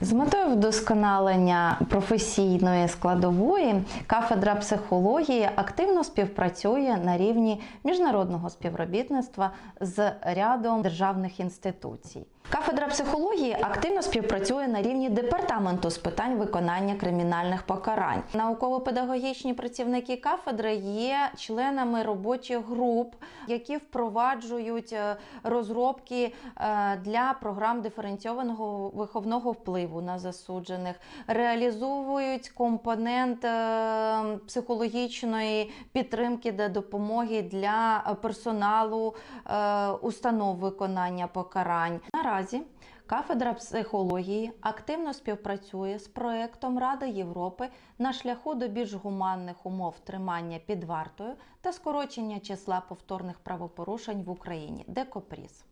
З метою вдосконалення професійної складової кафедра психології активно співпрацює на рівні міжнародного співробітництва з рядом державних інституцій. Кафедра психології активно співпрацює на рівні департаменту з питань виконання кримінальних покарань. Науково-педагогічні працівники кафедри є членами робочих груп, які впроваджують е, розробки е, для програм диференційованого виховного впливу на засуджених, реалізовують компонент е, психологічної підтримки та допомоги для персоналу установ виконання покарань. Наразі Кафедра психології активно співпрацює з проектом Ради Європи на шляху до більш гуманних умов тримання під вартою та скорочення числа повторних правопорушень в Україні Декопріз.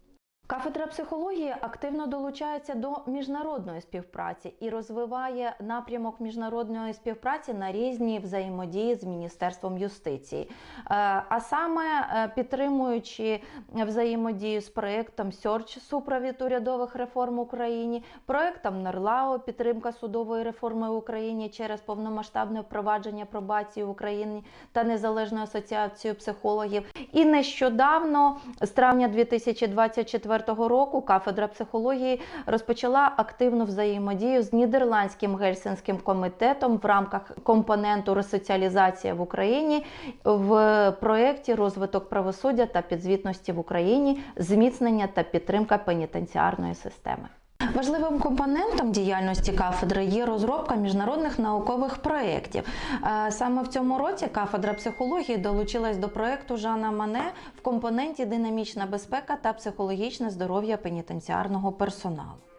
Кафедра психології активно долучається до міжнародної співпраці і розвиває напрямок міжнародної співпраці на різні взаємодії з Міністерством юстиції, Е, а саме е, підтримуючи взаємодію з проектом Search супровід урядових реформ в Україні, проектом Нерлао підтримка судової реформи в Україні через повномасштабне впровадження пробації в Україні та незалежну асоціацію психологів. І нещодавно, з травня 2024 року, кафедра психології розпочала активну взаємодію з нідерландським гельсінським комітетом в рамках компоненту ресоціалізація в Україні в проєкті розвиток правосуддя та підзвітності в Україні, зміцнення та підтримка пенітенціарної системи. Важливим компонентом діяльності кафедри є розробка міжнародних наукових проєктів. Е, Саме в цьому році кафедра психології долучилась до проєкту Жана Мане в компоненті динамічна безпека та психологічне здоров'я пенітенціарного персоналу.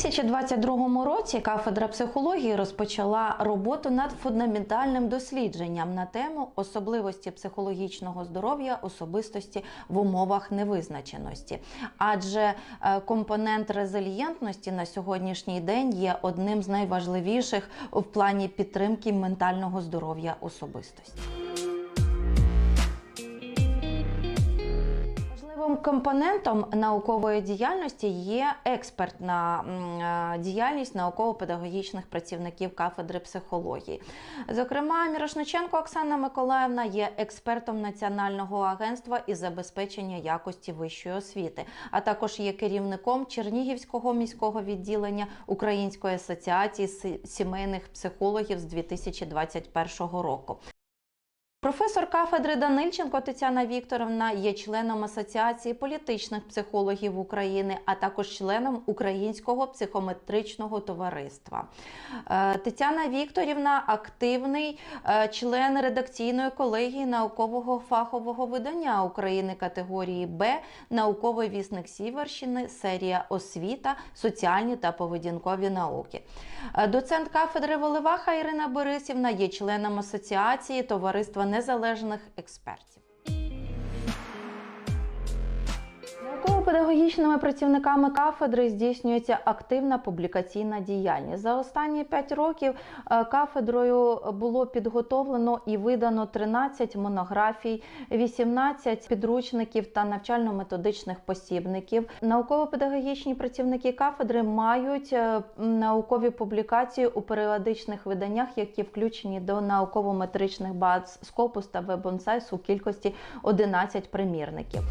2022 році кафедра психології розпочала роботу над фундаментальним дослідженням на тему особливості психологічного здоров'я особистості в умовах невизначеності. Адже е, компонент резильєнтності на сьогоднішній день є одним з найважливіших в плані підтримки ментального здоров'я особистості. Важливим компонентом наукової діяльності є експертна е, діяльність науково-педагогічних працівників кафедри психології. Зокрема, Мірошниченко Оксана Миколаївна є експертом Національного агентства із забезпечення якості вищої освіти, а також є керівником Чернігівського міського відділення Української асоціації сімейних психологів з 2021 року. Професор кафедри Данильченко Тетяна Вікторовна є членом Асоціації політичних психологів України, а також членом Українського психометричного товариства. Е, Тетяна Вікторівна активний е, член редакційної колегії наукового фахового видання України категорії Б, науковий вісник Сіверщини, серія освіта, соціальні та поведінкові науки. Е, Доцент кафедри Волеваха Ірина Борисівна є членом Асоціації Товариства незалежних експертів. Науково-педагогічними працівниками кафедри здійснюється активна публікаційна діяльність. За останні 5 років е, кафедрою було підготовлено і видано 13 монографій, 18 підручників та навчально-методичних посібників. Науково-педагогічні працівники кафедри мають е, наукові публікації у періодичних виданнях, які включені до науково-метричних баз Scopus та WebOnScience у кількості 11 примірників.